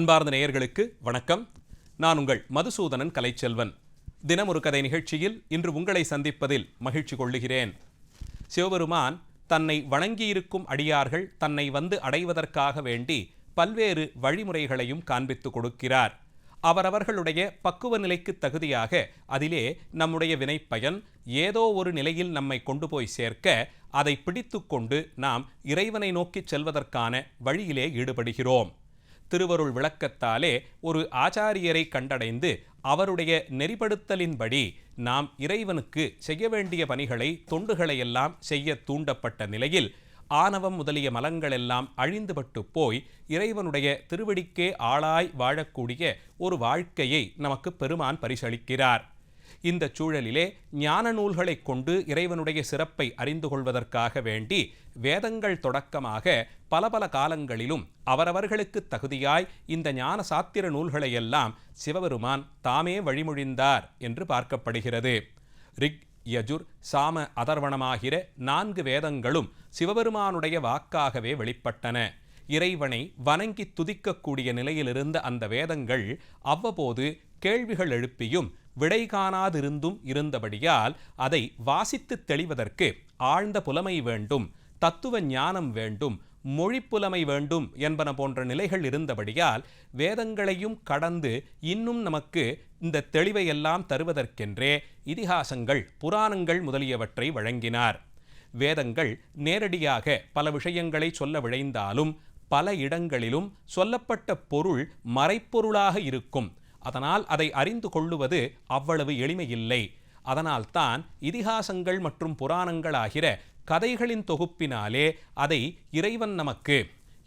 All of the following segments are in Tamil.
அன்பார்ந்த நேயர்களுக்கு வணக்கம். நான் உங்கள் மதுசூதனன் கலைச்செல்வன். தினம் ஒரு கதை நிகழ்ச்சியில் இன்று உங்களை சந்திப்பதில் மகிழ்ச்சி கொள்ளுகிறேன். சிவபெருமான் தன்னை வணங்கியிருக்கும் அடியார்கள் தன்னை வந்து அடைவதற்காக வேண்டி பல்வேறு வழிமுறைகளையும் காண்பித்து கொடுக்கிறார். அவரவர்களுடைய பக்குவ நிலைக்கு தகுதியாக அதிலே நம்முடைய வினைப்பயன் ஏதோ ஒரு நிலையில் நம்மை கொண்டு போய் சேர்க்க அதை பிடித்துக்கொண்டு நாம் இறைவனை நோக்கிச் செல்வதற்கான வழியிலே ஈடுபடுகிறோம். திருவருள் விளக்கத்தாலே ஒரு ஆச்சாரியரை கண்டடைந்து அவருடைய நெறிப்படுத்தலின்படி நாம் இறைவனுக்கு செய்ய வேண்டிய பணிகளை தொண்டுகளையெல்லாம் செய்ய தூண்டப்பட்ட நிலையில் ஆணவம் முதலிய மலங்களெல்லாம் அழிந்துபட்டு போய் இறைவனுடைய திருவடிக்கே ஆளாய் வாழக்கூடிய ஒரு வாழ்க்கையை நமக்கு பெருமான் பரிசளிக்கிறார். இந்த சூழலிலே ஞான நூல்களை கொண்டு இறைவனுடைய சிறப்பை அறிந்து கொள்வதற்காக வேண்டி வேதங்கள் தொடக்கமாக பல பல காலங்களிலும் அவரவர்களுக்கு தகுதியாய் இந்த ஞான சாத்திர நூல்களையெல்லாம் சிவபெருமான் தாமே வழிமொழிந்தார் என்று பார்க்கப்படுகிறது. ரிக் யஜுர் சாம அதர்வணமாகிற நான்கு வேதங்களும் சிவபெருமானுடைய வாக்காகவே வெளிப்பட்டன. இறைவனை வணங்கி துதிக்கக்கூடிய நிலையிலிருந்த அந்த வேதங்கள் அவ்வப்போது கேள்விகள் எழுப்பியும் விடை காணாதிருந்தும் இருந்தபடியால் அதை வாசித்து தெளிவதற்கு ஆழ்ந்த புலமை வேண்டும் தத்துவ ஞானம் வேண்டும் மொழிப்புலமை வேண்டும் என்பன போன்ற நிலைகள் இருந்தபடியால் வேதங்களையும் கடந்து இன்னும் நமக்கு இந்த தெளிவை எல்லாம் தருவதற்கென்றே இதிகாசங்கள் புராணங்கள் முதலியவற்றை வழங்கினார். வேதங்கள் நேரடியாக பல விஷயங்களை சொல்ல விழைந்தாலும் பல இடங்களிலும் சொல்லப்பட்ட பொருள் மறைப்பொருளாக இருக்கும். அதனால் அதை அறிந்து கொள்ளுவது அவ்வளவு எளிமையில்லை. அதனால்தான் இதிகாசங்கள் மற்றும் புராணங்கள் ஆகிற கதைகளின் தொகுப்பினாலே அதை இறைவன் நமக்கு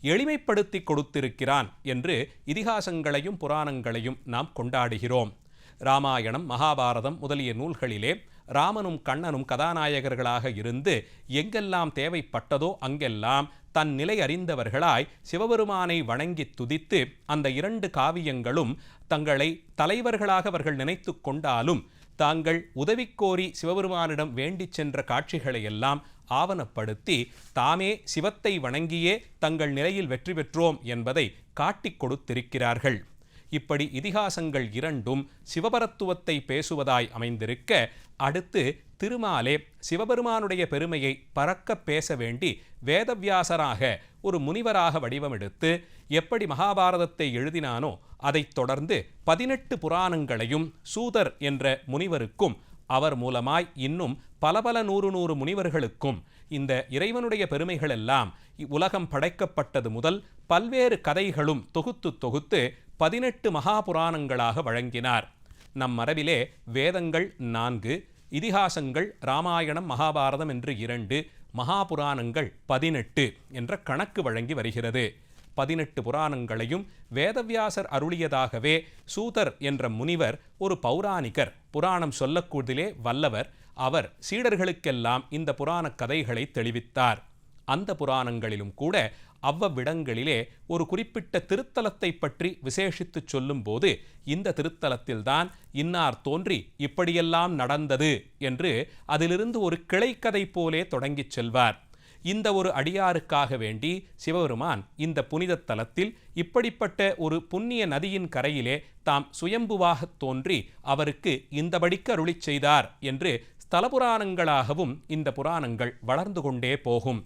எளிமைப்படுத்தி கொடுத்திருக்கிறான் என்று இதிகாசங்களையும் புராணங்களையும் நாம் கொண்டாடுகிறோம். ராமாயணம் மகாபாரதம் முதலிய நூல்களிலே ராமனும் கண்ணனும் கதாநாயகர்களாக இருந்து எங்கெல்லாம் தேவைப்பட்டதோ அங்கெல்லாம் தன் நிலை அறிந்தவர்களாய் சிவபெருமானை வணங்கி துதித்து அந்த இரண்டு காவியங்களும் தங்களை தலைவர்களாக அவர்கள் நினைத்து கொண்டாலும் தாங்கள் உதவி கோரி சிவபெருமானிடம் வேண்டிச் சென்ற காட்சிகளை எல்லாம் ஆவணப்படுத்தி தாமே சிவத்தை வணங்கியே தங்கள் நிலையில் வெற்றி பெற்றோம் என்பதை காட்டிக் கொடுத்திருக்கிறார்கள். இப்படி இதிகாசங்கள் இரண்டும் சிவபரத்துவத்தை பேசுவதாய் அமைந்திருக்க அடுத்து திருமாலே சிவபெருமானுடைய பெருமையை பறக்க பேச வேண்டி வேதவியாசராக ஒரு முனிவராக வடிவமெடுத்து எப்படி மகாபாரதத்தை எழுதினானோ அதைத் தொடர்ந்து பதினெட்டு புராணங்களையும் சூதர் என்ற முனிவருக்கும் அவர் மூலமாய் இன்னும் பல பல நூறு நூறு முனிவர்களுக்கும் இந்த இறைவனுடைய பெருமைகளெல்லாம் உலகம் படைக்கப்பட்டது முதல் பல்வேறு கதைகளும் தொகுத்து தொகுத்து பதினெட்டு மகாபுராணங்களாக வழங்கினார். நம் மரபிலே வேதங்கள் நான்கு இதிகாசங்கள் ராமாயணம் மகாபாரதம் என்று இரண்டு மகாபுராணங்கள் பதினெட்டு என்ற கணக்கு வழங்கி வருகிறது. பதினெட்டு புராணங்களையும் வேதவியாசர் அருளியதாகவே சூதர் என்ற முனிவர் ஒரு பௌராணிகர் புராணம் சொல்லக்கூடியதிலே வல்லவர் அவர் சீடர்களுக்கெல்லாம் இந்த புராணக் கதைகளை தெளிவித்தார். அந்த புராணங்களிலும் கூட அவ்வவிடங்களிலே ஒரு குறிப்பிட்ட திருத்தலத்தை பற்றி விசேஷித்து சொல்லும்போது இந்த திருத்தலத்தில்தான் இன்னார் தோன்றி இப்படியெல்லாம் நடந்தது என்று அதிலிருந்து ஒரு கிளைக்கதை போலே தொடங்கிச் செல்வார். இந்த ஒரு அடியாருக்காக வேண்டி சிவபெருமான் இந்த புனித தலத்தில் இப்படிப்பட்ட ஒரு புண்ணிய நதியின் கரையிலே தாம் சுயம்புவாக தோன்றி அவருக்கு இந்தபடிக்கு அருளிச் செய்தார் என்று ஸ்தல புராணங்களாகவும் இந்த புராணங்கள் வளர்ந்து கொண்டே போகும்.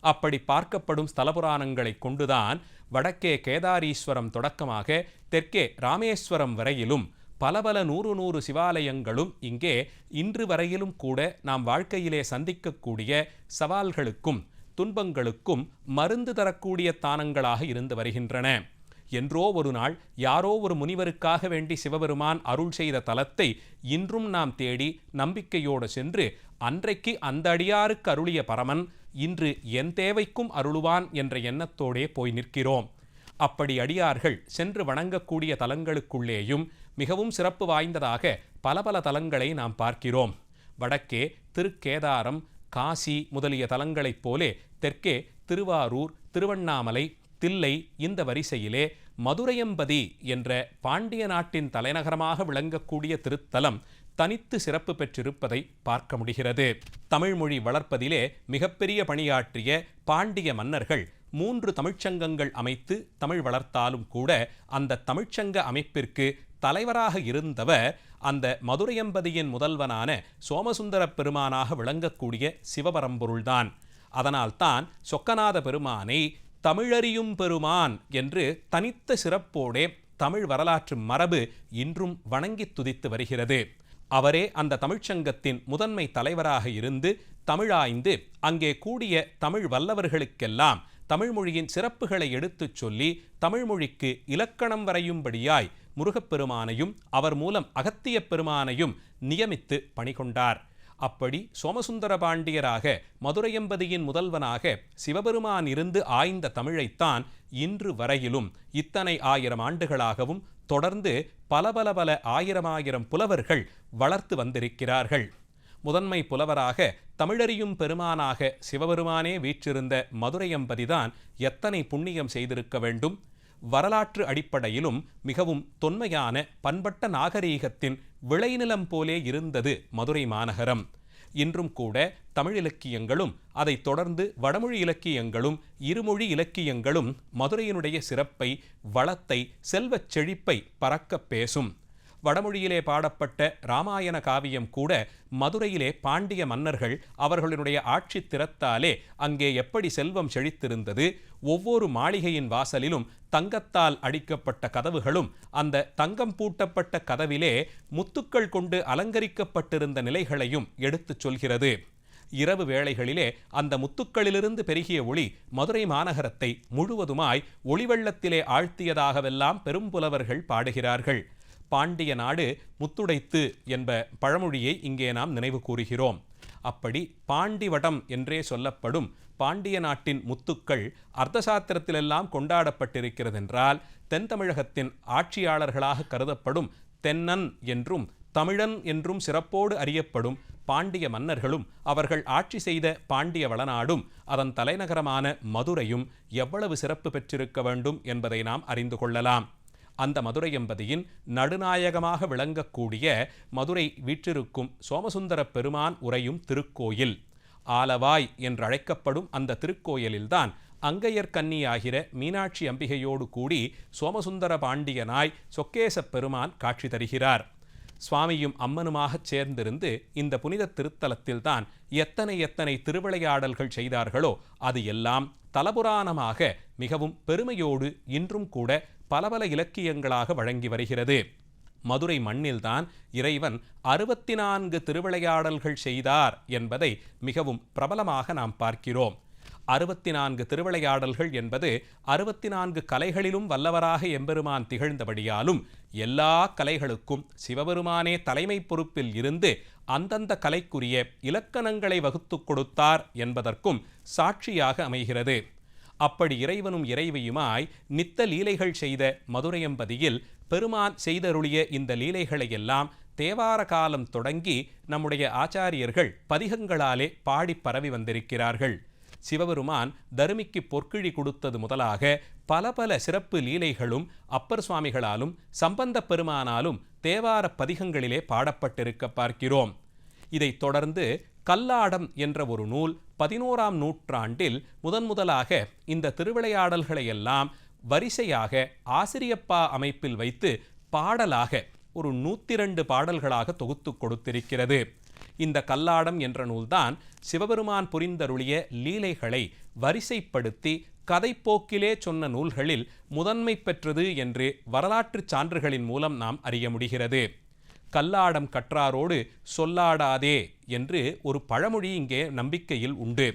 அப்படி பார்க்கப்படும் ஸ்தலபுராணங்களை கொண்டுதான் வடக்கே கேதாரீஸ்வரம் தொடக்கமாக தெற்கே ராமேஸ்வரம் வரையிலும் பல பல நூறு நூறு சிவாலயங்களும் இங்கே இன்று வரையிலும் கூட நாம் வாழ்க்கையிலே சந்திக்கக்கூடிய சவால்களுக்கும் துன்பங்களுக்கும் மருந்து தரக்கூடிய தானங்களாக இருந்து வருகின்றன. என்றோ ஒரு நாள் யாரோ ஒரு முனிவருக்காக வேண்டி சிவபெருமான் அருள் செய்த தலத்தை இன்றும் நாம் தேடி நம்பிக்கையோடு சென்று அன்றைக்கு அந்த அடியாருக்கு அருளிய பரமன் இன்று என் தேவைக்கும் அருளுவான் என்ற எண்ணத்தோடே போய் நிற்கிறோம். அப்படி அடியார்கள் சென்று வணங்கக்கூடிய தலங்களுக்குள்ளேயும் மிகவும் சிறப்பு வாய்ந்ததாக பல பல தலங்களை நாம் பார்க்கிறோம். வடக்கே திருக்கேதாரம் காசி முதலிய தலங்களைப் போலே தெற்கே திருவாரூர் திருவண்ணாமலை தில்லை இந்த வரிசையிலே மதுரையம்பதி என்ற பாண்டிய நாட்டின் தலைநகரமாக விளங்கக்கூடிய திருத்தலம் தனித்து சிறப்பு பெற்றிருப்பதை பார்க்க முடிகிறது. தமிழ்மொழி வளர்ப்பதிலே மிகப்பெரிய பணியாற்றிய பாண்டிய மன்னர்கள் மூன்று தமிழ்ச்சங்கங்கள் அமைத்து தமிழ் வளர்த்தாலும் கூட அந்த தமிழ்ச்சங்க அமைப்பிற்கு தலைவராக இருந்தவர் அந்த மதுரையம்பதியின் முதல்வனான சோமசுந்தர பெருமானாக விளங்கக்கூடிய சிவபரம்பொருள்தான். அதனால்தான் சொக்கநாத பெருமானை தமிழறியும் பெருமான் என்று தனித்த சிறப்போடே தமிழ் வரலாற்று மரபு இன்றும் வணங்கி துதித்து வருகிறது. அவரே அந்த தமிழ்ச்சங்கத்தின் முதன்மை தலைவராக இருந்து தமிழாய்ந்து அங்கே கூடிய தமிழ் வல்லவர்களுக்கெல்லாம் தமிழ்மொழியின் சிறப்புகளை எடுத்துச் சொல்லி தமிழ்மொழிக்கு இலக்கணம் வரையும்படியாய் முருகப்பெருமானையும் அவர் மூலம் அகத்திய பெருமானையும் நியமித்து பணிகொண்டார். அப்படி சோமசுந்தர பாண்டியராக மதுரையம்பதியின் முதல்வனாக சிவபெருமான் இருந்து ஆய்ந்த தமிழைத்தான் இன்று வரையிலும் இத்தனை ஆயிரம் ஆண்டுகளாகவும் தொடர்ந்து பல பல பல ஆயிரம் ஆயிரம் புலவர்கள் வளர்த்து வந்திருக்கிறார்கள். முதன்மை புலவராக தமிழறியும் பெருமானாக சிவபெருமானே வீற்றிருந்த மதுரையம்பதிதான் எத்தனை புண்ணியம் செய்திருக்க வேண்டும்? வரலாற்று அடிப்படையிலும் மிகவும் தொன்மையான பண்பட்ட நாகரீகத்தின் விளைநிலம் போலே இருந்தது மதுரை மாநகரம். இன்றும் கூட தமிழ் இலக்கியங்களும் அதைத் தொடர்ந்து வடமொழி இலக்கியங்களும் இருமொழி இலக்கியங்களும் மதுரையினுடைய சிறப்பை வளத்தை செல்வச் செழிப்பை பறக்கப் பேசும். வடமொழியிலே பாடப்பட்ட ராமாயண காவியம் கூட மதுரையிலே பாண்டிய மன்னர்கள் அவர்களுடைய ஆட்சி திறத்தாலே அங்கே எப்படி செல்வம் செழித்திருந்தது ஒவ்வொரு மாளிகையின் வாசலிலும் தங்கத்தால் அடிக்கப்பட்ட கதவுகளும் அந்த தங்கம் பூட்டப்பட்ட கதவிலே முத்துக்கள் கொண்டு அலங்கரிக்கப்பட்டிருந்த நிலைகளையும் எடுத்துச் சொல்கிறது. இரவு வேளைகளிலே அந்த முத்துக்களிலிருந்து பெருகிய ஒளி மதுரை மாநகரத்தை முழுவதுமாய் ஒளிவெள்ளத்திலே ஆழ்த்தியதாகவெல்லாம் பெரும்புலவர்கள் பாடுகிறார்கள். பாண்டிய நாடு முத்துடைத்து என்ப பழமொழியை இங்கே நாம் நினைவு கூறுகிறோம். அப்படி பாண்டிவடம் என்றே சொல்லப்படும் பாண்டிய நாட்டின் முத்துக்கள் அர்த்தசாத்திரத்திலெல்லாம் கொண்டாடப்பட்டிருக்கிறதென்றால் தென் தமிழகத்தின் ஆட்சியாளர்களாக கருதப்படும் தென்னன் என்றும் தமிழன் என்றும் சிறப்போடு அறியப்படும் பாண்டிய மன்னர்களும் அவர்கள் ஆட்சி செய்த பாண்டிய வளநாடும் அதன் தலைநகரமான மதுரையும் எவ்வளவு சிறப்பு பெற்றிருக்க வேண்டும் என்பதை நாம் அறிந்து கொள்ளலாம். அந்த மதுரை எம்பதியின் நடுநாயகமாக விளங்கக்கூடிய மதுரை வீற்றிருக்கும் சோமசுந்தர பெருமான் உரையும் திருக்கோயில். ஆலவாய் என்றழைக்கப்படும் அந்த திருக்கோயிலில்தான் அங்கையர் கன்னியாகிற மீனாட்சி அம்பிகையோடு கூடி சோமசுந்தர பாண்டியனாய் சொக்கேச பெருமான் காட்சி தருகிறார். சுவாமியும் அம்மனுமாகச் சேர்ந்திருந்து இந்த புனித திருத்தலத்தில்தான் எத்தனை எத்தனை திருவிளையாடல்கள் செய்தார்களோ அது எல்லாம் தலபுராணமாக மிகவும் பெருமையோடு இன்றும் கூட பல பல இலக்கியங்களாக வழங்கி வருகிறது. மதுரை மண்ணில்தான் இறைவன் அறுபத்தி நான்கு திருவிளையாடல்கள் செய்தார் என்பதை மிகவும் பிரபலமாக நாம் பார்க்கிறோம். அறுபத்தி நான்கு திருவிளையாடல்கள் என்பது அறுபத்தி நான்கு கலைகளிலும் வல்லவராக எம்பெருமான் திகழ்ந்தபடியாலும் எல்லா கலைகளுக்கும் சிவபெருமானே தலைமை பொறுப்பில் இருந்து அந்தந்த கலைக்குரிய இலக்கணங்களை வகுத்து கொடுத்தார் என்பதற்கும் சாட்சியாக அமைகிறது. அப்படி இறைவனும் இறைவியுமாய் நித்த லீலைகள் செய்த மதுரையம்பதியில் பெருமான் செய்தருளிய இந்த லீலைகளையெல்லாம் தேவார காலம் தொடங்கி நம்முடைய ஆச்சாரியர்கள் பதிகங்களாலே பாடி பரவி வந்திருக்கிறார்கள். சிவபெருமான் தருமிக்கு பொற்கிழி கொடுத்தது முதலாக பல பல சிறப்பு லீலைகளும் அப்பர் சுவாமிகளாலும் சம்பந்த பெருமானாலும் தேவார பதிகங்களிலே பாடப்பட்டிருக்க பார்க்கிறோம். இதைத் தொடர்ந்து கல்லாடம் என்ற ஒரு நூல் பதினோராம் நூற்றாண்டில் முதன் முதலாக இந்த திருவிளையாடல்களை எல்லாம் வரிசையாக ஆசிரியப்பா அமைப்பில் வைத்து பாடலாக ஒரு நூத்தி ரெண்டு பாடல்களாக தொகுத்து கொடுத்திருக்கிறது. இந்த கல்லாடம் என்ற நூல்தான் சிவபெருமான் புரிந்தருளிய லீலைகளை வரிசைப்படுத்தி கதைப்போக்கிலே சொன்ன நூல்களில் முதன்மை பெற்றது என்று வரலாற்றுச் சான்றுகளின் மூலம் நாம் அறிய முடிகிறது. கல்லாடம் கற்றாரோடு சொல்லாடாதே என்று ஒரு பழமொழி இங்கே நம்பிக்கையில் உண்டு.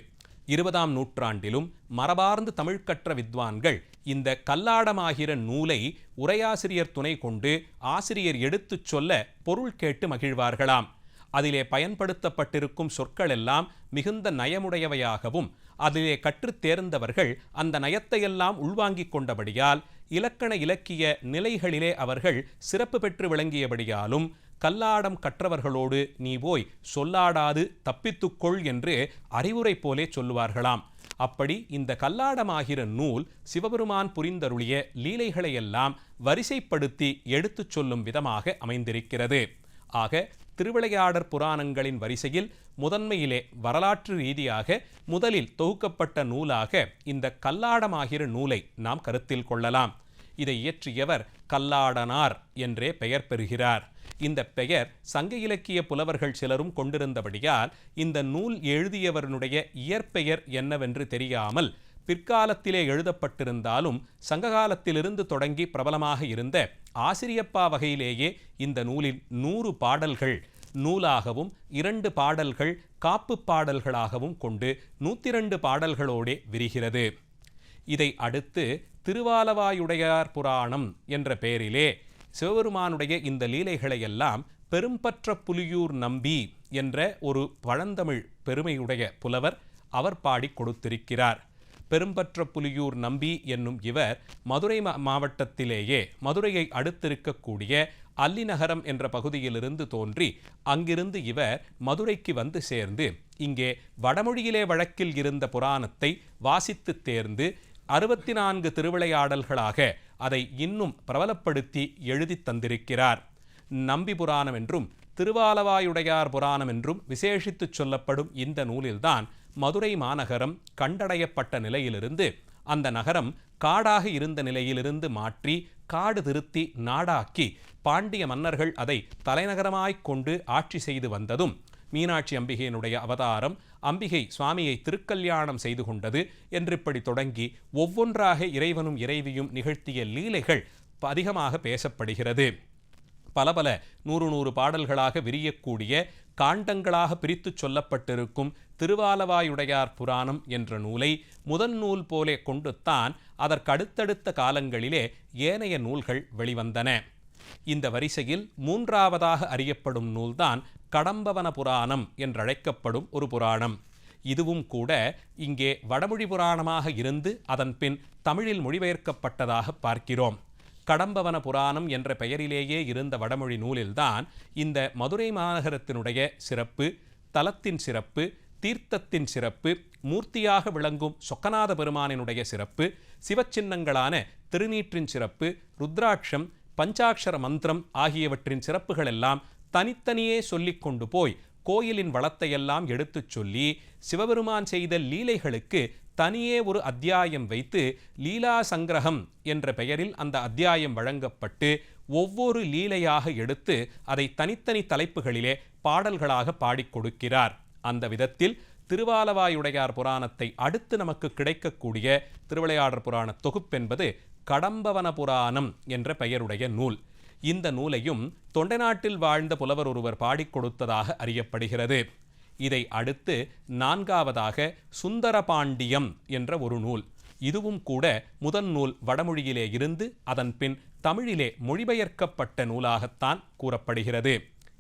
இருபதாம் நூற்றாண்டிலும் மரபார்ந்து தமிழ் கற்ற வித்வான்கள் இந்த கல்லாடமாகிற நூலை உரையாசிரியர் துணை கொண்டு ஆசிரியர் எடுத்துச் சொல்ல பொருள் கேட்டு மகிழ்வார்களாம். அதிலே பயன்படுத்தப்பட்டிருக்கும் சொற்கள் எல்லாம் மிகுந்த நயமுடையவையாகவும் அதிலே கற்றுத் தேர்ந்தவர்கள் அந்த நயத்தையெல்லாம் உள்வாங்கிக் கொண்டபடியால் இலக்கண இலக்கிய நிலைகளிலே அவர்கள் சிறப்பு பெற்று விளங்கியபடியாலும் கல்லாடம் கற்றவர்களோடு நீ போய் சொல்லாடாது தப்பித்துக்கொள் என்று அறிவுரை போலே சொல்லுவார்களாம். அப்படி இந்த கல்லாடமாகிற நூல் சிவபெருமான் புரிந்தருளிய லீலைகளையெல்லாம் வரிசைப்படுத்தி எடுத்துச் சொல்லும் விதமாக அமைந்திருக்கிறது. ஆக திருவிளையாடற் புராணங்களின் வரிசையில் முதன்மையிலே வரலாற்று ரீதியாக முதலில் தொகுக்கப்பட்ட நூலாக இந்த கல்லாடமாகிற நூலை நாம் கருத்தில் கொள்ளலாம். இதை இயற்றியவர் கல்லாடனார் என்றே பெயர் பெறுகிறார். இந்த பெயர் சங்க இலக்கிய புலவர்கள் சிலரும் கொண்டிருந்தபடியால் இந்த நூல் எழுதியவருடைய இயற்பெயர் என்னவென்று தெரியாமல் பிற்காலத்திலே எழுதப்பட்டிருந்தாலும் சங்ககாலத்திலிருந்து தொடங்கி பிரபலமாக இருந்த ஆசிரியப்பா வகையிலேயே இந்த நூலில் நூறு பாடல்கள் நூலாகவும் இரண்டு பாடல்கள் காப்பு பாடல்களாகவும் கொண்டு நூற்றி பாடல்களோடே விரிகிறது. இதை அடுத்து திருவாலவாயுடையார் புராணம் என்ற பெயரிலே சிவபெருமானுடைய இந்த லீலைகளை எல்லாம் பெரும்பற்ற புலியூர் நம்பி என்ற ஒரு பழந்தமிழ் பெருமையுடைய புலவர் அவர் பாடி கொடுத்திருக்கிறார். பெரும்பற்ற புலியூர் நம்பி என்னும் இவர் மதுரை மாவட்டத்திலேயே மதுரையை அடுத்திருக்கக்கூடிய அல்லிநகரம் என்ற பகுதியிலிருந்து தோன்றி அங்கிருந்து இவர் மதுரைக்கு வந்து சேர்ந்து இங்கே வடமொழியிலே வழக்கில் இருந்த புராணத்தை வாசித்து தேர்ந்து அறுபத்தி நான்கு திருவிளையாடல்களாக அதை இன்னும் பிரபலப்படுத்தி எழுதி தந்திருக்கிறார். நம்பி புராணம் என்றும் திருவாலவாயுடையார் புராணம் என்றும் விசேஷித்து சொல்லப்படும் இந்த நூலில்தான் மதுரை மாநகரம் கண்டடையப்பட்ட நிலையிலிருந்து அந்த நகரம் காடாக இருந்த நிலையிலிருந்து மாற்றி காடு திருத்தி நாடாக்கி பாண்டிய மன்னர்கள் அதை தலைநகரமாய்க் கொண்டு ஆட்சி செய்து வந்ததும் மீனாட்சி அம்பிகையினுடைய அவதாரம் அம்பிகை சுவாமியை திருக்கல்யாணம் செய்து கொண்டது என்று இப்படி தொடங்கி ஒவ்வொன்றாக இறைவனும் இறைவியும் நிகழ்த்திய லீலைகள் அதிகமாக பேசப்படுகிறது. பல பல நூறு நூறு பாடல்களாக விரியக்கூடிய காண்டங்களாக பிரித்து சொல்லப்பட்டிருக்கும் திருவாலவாயுடையார் புராணம் என்ற நூலை முதன் நூல் போலே கொண்டுத்தான் அதற்கடுத்தடுத்த காலங்களிலே ஏனைய நூல்கள் வெளிவந்தன. இந்த வரிசையில் மூன்றாவதாக அறியப்படும் நூல்தான் கடம்பவன புராணம் என்றழைக்கப்படும் ஒரு புராணம். இதுவும் கூட இங்கே வடமொழி புராணமாக இருந்து அதன் பின் தமிழில் மொழிபெயர்க்கப்பட்டதாக பார்க்கிறோம். கடம்பவன புராணம் என்ற பெயரிலேயே இருந்த வடமொழி நூலில்தான் இந்த மதுரை மாநகரத்தினுடைய சிறப்பு தலத்தின் சிறப்பு தீர்த்தத்தின் சிறப்பு மூர்த்தியாக விளங்கும் சொக்கநாத பெருமானினுடைய சிறப்பு சிவச்சின்னங்களான திருநீற்றின் சிறப்பு ருத்ராட்சம் பஞ்சாட்சர மந்திரம் ஆகியவற்றின் சிறப்புகள் எல்லாம் தனித்தனியே சொல்லிக் கொண்டு போய் கோயிலின் வளத்தையெல்லாம் எடுத்துச் சொல்லி சிவபெருமான் செய்த லீலைகளுக்கு தனியே ஒரு அத்தியாயம் வைத்து லீலா சங்கிரகம் என்ற பெயரில் அந்த அத்தியாயம் வழங்கப்பட்டு ஒவ்வொரு லீலையாக எடுத்து அதை தனித்தனி தலைப்புகளிலே பாடல்களாக பாடிக் கொடுக்கிறார். அந்த விதத்தில் திருவாலவாயுடையார் புராணத்தை அடுத்து நமக்கு கிடைக்கக்கூடிய திருவிளையாடர் புராண தொகுப்பென்பது கடம்பவன புராணம் என்ற பெயருடைய நூல். இந்த நூலையும் தொண்டை நாட்டில் வாழ்ந்த புலவர் ஒருவர் பாடிக் கொடுத்ததாக அறியப்படுகிறது. இதை அடுத்து நான்காவதாக சுந்தரபாண்டியம் என்ற ஒரு நூல். இதுவும் கூட முதன் நூல் வடமொழியிலே இருந்து அதன் பின் தமிழிலே மொழிபெயர்க்கப்பட்ட நூலாகத்தான் கூறப்படுகிறது.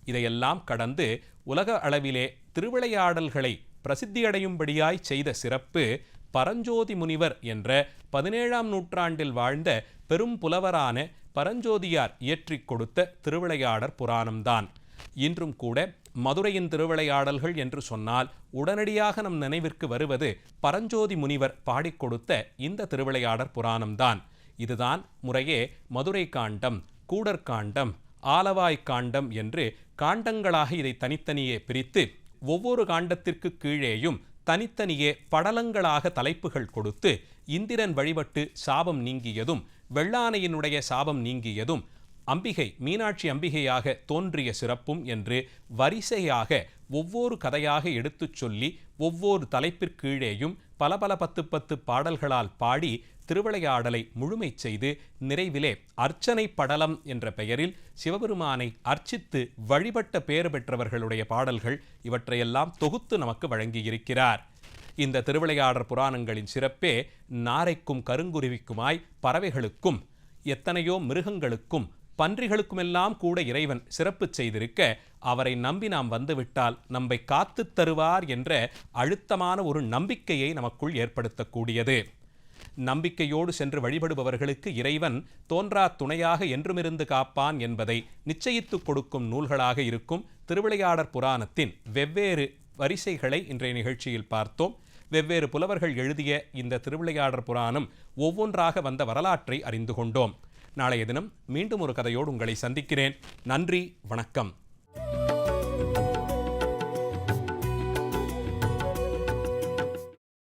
இதையெல்லாம் கடந்து உலக அளவிலே திருவிளையாடல்களை பிரசித்தியடையும்படியாய் செய்த சிறப்பு பரஞ்சோதி முனிவர் என்ற பதினேழாம் நூற்றாண்டில் வாழ்ந்த பெரும் புலவரான பரஞ்சோதியார் இயற்றிக் கொடுத்த திருவிளையாடற் புராணம்தான். இன்றும் கூட மதுரையின் திருவிளையாடல்கள் என்று சொன்னால் உடனடியாக நம் நினைவிற்கு வருவது பரஞ்சோதி முனிவர் பாடிக் கொடுத்த இந்த திருவிளையாடற் புராணம்தான். இதுதான் முறையே மதுரை காண்டம் கூடற்காண்டம் ஆலவாய் காண்டம் என்று காண்டங்களாக இதை தனித்தனியே பிரித்து ஒவ்வொரு காண்டத்திற்கு கீழேயும் தனித்தனியே படலங்களாக தலைப்புகள் கொடுத்து இந்திரன் வழிபட்டு சாபம் நீங்கியதும் வெள்ளானையினுடைய சாபம் நீங்கியதும் அம்பிகை மீனாட்சி அம்பிகையாக தோன்றிய சிறப்பும் என்று வரிசையாக ஒவ்வொரு கதையாக எடுத்துச் சொல்லி ஒவ்வொரு தலைப்பிற்கீழேயும் பல பல பத்து பத்து பாடல்களால் பாடி திருவிளையாடலை முழுமை செய்து நிறைவிலே அர்ச்சனை படலம் என்ற பெயரில் சிவபெருமானை அர்ச்சித்து வழிபட்ட பேறு பெற்றவர்களுடைய பாடல்கள் இவற்றையெல்லாம் தொகுத்து நமக்கு வழங்கியிருக்கிறார். இந்த திருவிளையாடற் புராணங்களின் சிறப்பே நாரைக்கும் கருங்குருவிக்குமாய் பறவைகளுக்கும் எத்தனையோ மிருகங்களுக்கும் பன்றிகளுக்குமெல்லாம் கூட இறைவன் சிறப்பு செய்திருக்க அவரை நம்பி நாம் வந்துவிட்டால் நம்மை காத்து தருவார் என்ற அழுத்தமான ஒரு நம்பிக்கையை நமக்குள் ஏற்படுத்தக்கூடியது. நம்பிக்கையோடு சென்று வழிபடுபவர்களுக்கு இறைவன் தோன்றா துணையாக என்றுமிருந்து காப்பான் என்பதை நிச்சயித்துக் கொடுக்கும் நூல்களாக இருக்கும் திருவிளையாடற் புராணத்தின் வெவ்வேறு வரிசைகளை இன்றைய நிகழ்ச்சியில் பார்த்தோம். வெவ்வேறு புலவர்கள் எழுதிய இந்த திருவிளையாடற் புராணம் ஒவ்வொன்றாக வந்த வரலாற்றை அறிந்து கொண்டோம். நாளைய தினம் மீண்டும் ஒரு கதையோடு உங்களை சந்திக்கிறேன். நன்றி வணக்கம்.